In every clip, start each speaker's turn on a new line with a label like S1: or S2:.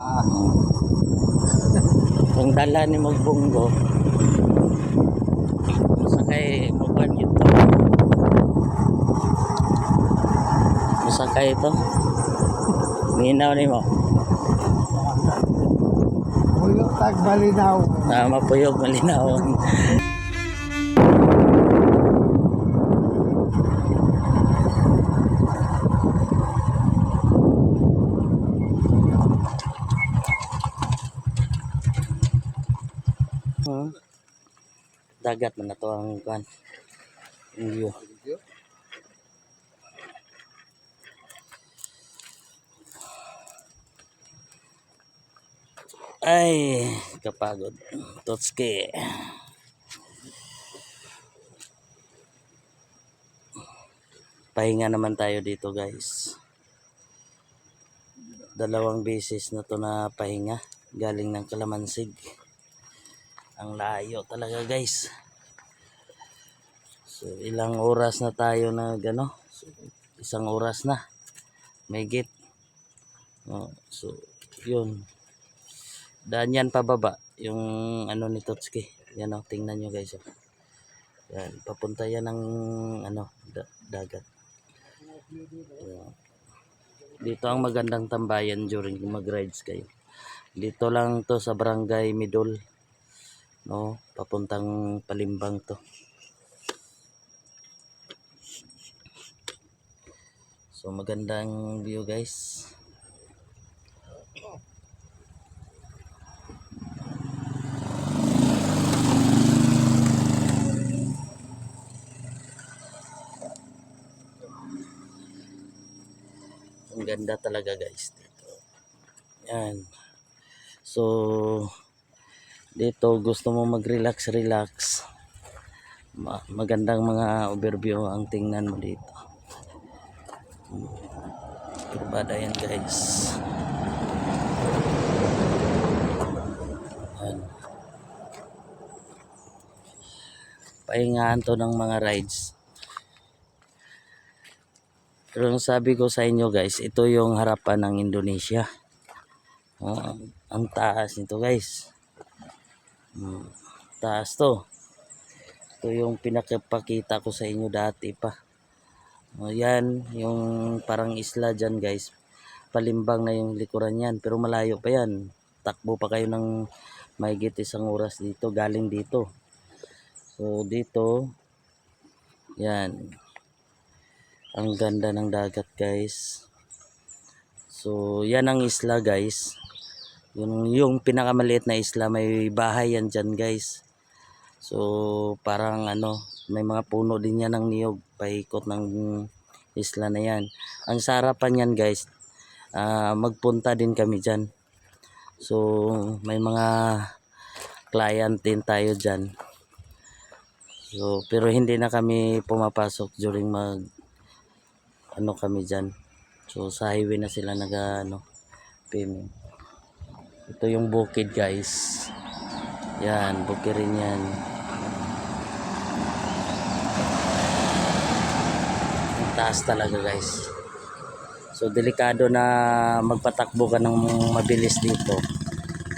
S1: Ah,
S2: Kung dala ni Magbunggo, masakay Magban ito. Masakay ito. Minaw ni mo.
S1: Puyok tag balinaw.
S2: Na mapuyog malinaw. Hmm. Dagat man na to ang kan. View. Ay, kapagod. Totski. Pahinga naman tayo dito guys. Dalawang beses na to na pahinga. Galing ng Kalamansig. Ang layo talaga guys. So ilang oras na tayo na gano. So, isang oras na. May git. Oh, so yun. Daan yan pababa. Yung ano ni Totski. Yan o, tingnan nyo guys. Oh. Yan, papunta yan ng ano, da- dagat. Yan. Dito ang magandang tambayan during kung mag-rides kayo. Dito lang to sa barangay Midol. No, papuntang Palimbang to. So magandang view guys. Ang ganda talaga guys dito. Yan. So dito gusto mo mag-relax relax. Ma- magandang mga overview ang tingnan mo dito. Kurbada yan guys. Yan. Pahingaan to ng mga rides. Pero ang sabi ko sa inyo guys, ito yung harapan ng Indonesia. Oh, ang taas nito guys. Hmm, taas to. Ito yung pinakapakita ko sa inyo dati pa. O yan, yung parang isla dyan guys. Palimbang na yung likuran yan. Pero malayo pa yan. Takbo pa kayo ng mahigit isang oras dito. Galing dito. So dito, yan. Ang ganda ng dagat guys. So yan ang isla guys. Yung, yung pinakamaliit na isla, may bahay yan dyan guys. So parang ano, may mga puno din yan ng niyog paikot ng isla na yan. Ang sarapan yan guys, ah, magpunta din kami dyan. So may mga client din tayo dyan. So pero hindi na kami pumapasok during mag ano kami dyan. So sa highway na sila nag ano, filming. Ito yung bukid guys. Yan, bukid rin yan. Ang taas talaga guys. So delikado na magpatakbo ka ng mabilis dito.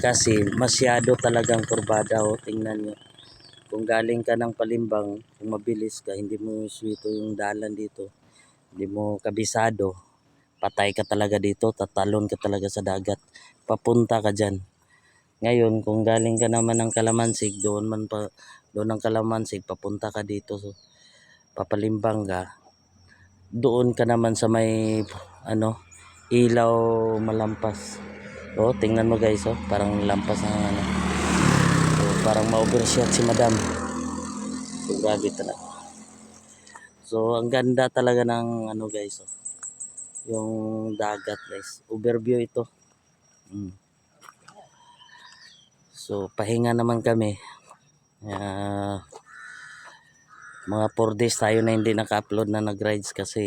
S2: Kasi masyado talagang kurbada o tingnan nyo. Kung galing ka ng palimbang, kung mabilis ka, hindi mo swito yung dalan dito. Hindi mo kabisado. Patay ka talaga dito, tatalon ka talaga sa dagat. Papunta ka dyan. Ngayon, kung galing ka naman ng Kalamansig, doon man pa, doon ng Kalamansig, papunta ka dito. So, papalimbang ka. Doon ka naman sa may, ano, ilaw malampas. Oh, tingnan mo guys, oh, parang lampas ng ano. So, parang ma-overshot si madam. So, grabe talaga. So, ang ganda talaga ng ano guys, oh. Yung dagat guys. Overview ito. Mm. So, pahinga naman kami. Ah, mga 4 days tayo na hindi naka-upload na nag-rides kasi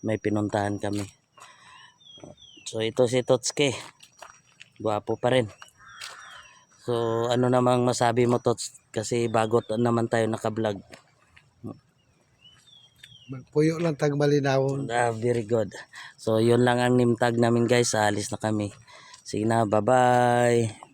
S2: may pinuntahan kami. So, ito si Totske. Guwapo pa rin. So, ano namang masabi mo, Tots? Kasi bago naman tayo naka-vlog.
S1: Puyo lang tag malinawon.
S2: Ah, very good. So, yun lang ang name tag namin guys. Aalis na kami. Sige na, bye-bye.